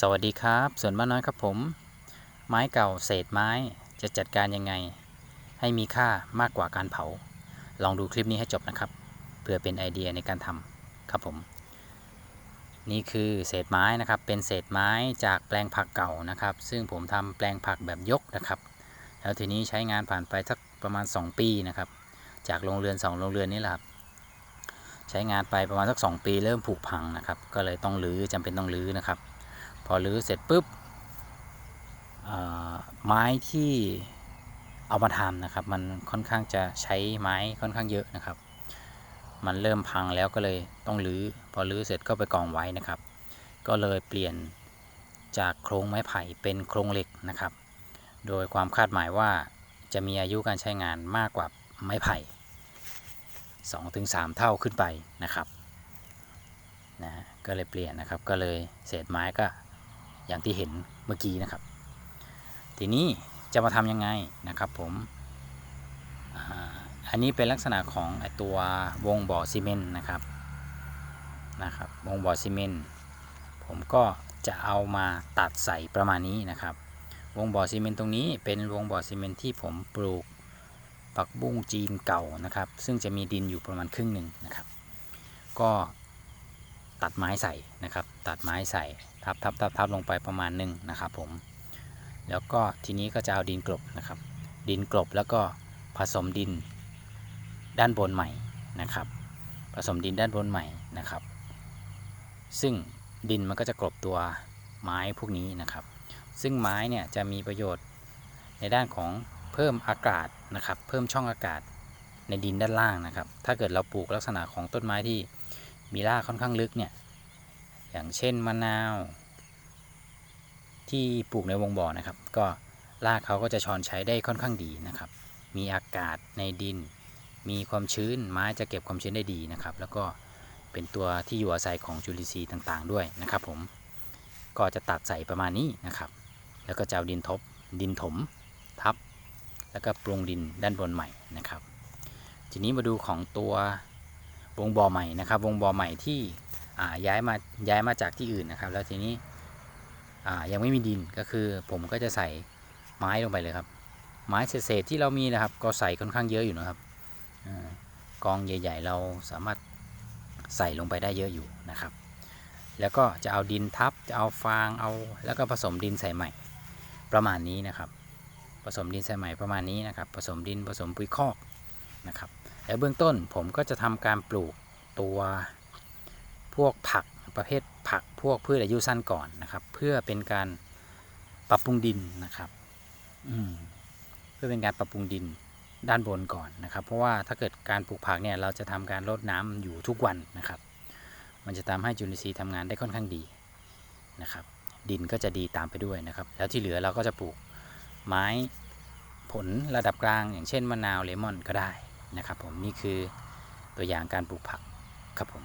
สวัสดีครับสวนบ้านน้อยครับผม ไม้เก่าเศษไม้จะจัดการยังไง ให้มีค่ามากกว่าการเผา ลองดูคลิปนี้ให้จบนะครับ เพื่อเป็นไอเดียในการทำครับผม นี่คือเศษไม้นะครับ เป็นเศษไม้จากแปลงผักเก่านะครับ ซึ่งผมทำแปลงผักแบบยกนะครับ แล้วทีนี้ใช้งานผ่านไปสักประมาณ 2 ปีนะครับ จากโรงเรือน2โรงเรือนนี้แหละครับใช้งานไปประมาณสัก 2 ปีเริ่มผุพังนะครับ ก็เลยต้องรื้อจำเป็นต้องรื้อนะครับ พอรื้อเสร็จปุ๊บไม้ที่เอามาทำนะครับ มันค่อนข้างจะใช้ไม้ค่อนข้างเยอะนะครับ มันเริ่มพังแล้วก็เลยต้องรื้อพอรื้อเสร็จก็ไปกองไว้นะครับ ก็เลยเปลี่ยนจากโครงไม้ไผ่เป็นโครงเหล็กนะครับ โดยความคาดหมายว่าจะมีอายุการใช้งานมากกว่าไม้ไผ่2-3 เท่าขึ้นไปนะครับนะก็เลยเปลี่ยนนะครับก็เลยเศษไม้ก็ อย่างที่เห็นเมื่อกี้นะครับ ทีนี้จะมาทำยังไงนะครับผมอันนี้เป็นลักษณะของตัววงบ่อซีเมนต์นะครับนะครับ วงบ่อซีเมนต์ผมก็จะเอามาตัดใส่ประมาณนี้นะครับ วงบ่อซีเมนต์ตรงนี้เป็นวงบ่อซีเมนต์ที่ผมปลูกผักบุ้งจีนเก่านะครับ ซึ่งจะมีดินอยู่ประมาณครึ่งหนึ่งนะครับ ก็ตัดไม้ใส่นะครับ ตัดไม้ใส่ ทับทับทับทับลงไปประมาณหนึ่งนะครับผม แล้วก็ทีนี้ก็จะเอาดินกลบนะครับ ดินกลบแล้วก็ผสมดินด้านบนใหม่นะครับ ผสมดินด้านบนใหม่นะครับ ซึ่งดินมันก็จะกลบตัวไม้พวกนี้นะครับ ซึ่งไม้เนี่ยจะมีประโยชน์ในด้านของเพิ่มอากาศนะครับ เพิ่มช่องอากาศในดินด้านล่างนะครับ ถ้าเกิดเราปลูกลักษณะของต้นไม้ที่มีรากค่อนข้างลึกเนี่ย อย่างเช่นมะนาว ที่ปลูกในวงบ่อนะครับ ก็รากเขาก็จะชอนใช้ได้ค่อนข้างดีนะครับ มีอากาศในดิน มีความชื้นไม้จะเก็บความชื้นได้ดีนะครับ แล้วก็เป็นตัวที่อยู่อาศัยของจุลินทรีย์ต่างๆ ด้วยนะครับ ผมก็จะตัดใส่ประมาณนี้นะครับ แล้วก็จะเอาดินทบดินถมทับ แล้วก็ปรุงดินด้านบนใหม่นะครับ ทีนี้มาดูของตัววงบ่อใหม่นะครับ วงบ่อใหม่ที่ ย้ายมาย้ายมาจากที่อื่นนะครับ แล้วทีนี้ยังไม่มีดินก็คือผมก็จะใส่ไม้ลงไปเลยครับ ไม้เศษๆที่เรามีนะครับ ก็ใส่ค่อนข้างเยอะอยู่นะครับอกองใหญ่ ๆ เราสามารถใส่ลงไปได้เยอะอยู่นะครับ แล้วก็จะเอาดินทับจะเอาฟางเอา แล้วก็ผสมดินใส่ใหม่ประมาณนี้นะครับ ผสมดินใส่ใหม่ประมาณนี้นะครับ ผสมดินผสมปุ๋ยคอกนะครับแล้วเบื้องต้นผมก็จะทำการปลูกตัว พวกผักประเภทผักพวกพืชอายุสั้นก่อนนะครับ เพื่อเป็นการปรับปรุงดินนะครับเพื่อเป็นการปรับปรุงดินด้านบนก่อนนะครับ เพราะว่าถ้าเกิดการปลูกผักเนี่ยเราจะทำการรดน้ำอยู่ทุกวันนะครับ มันจะทำให้จุลินทรีย์ทำงานได้ค่อนข้างดีนะครับ ดินก็จะดีตามไปด้วยนะครับ แล้วที่เหลือเราก็จะปลูกไม้ผลระดับกลาง อย่างเช่นมะนาวเลมอนก็ได้นะครับ ผมนี่คือตัวอย่างการปลูกผักครับผม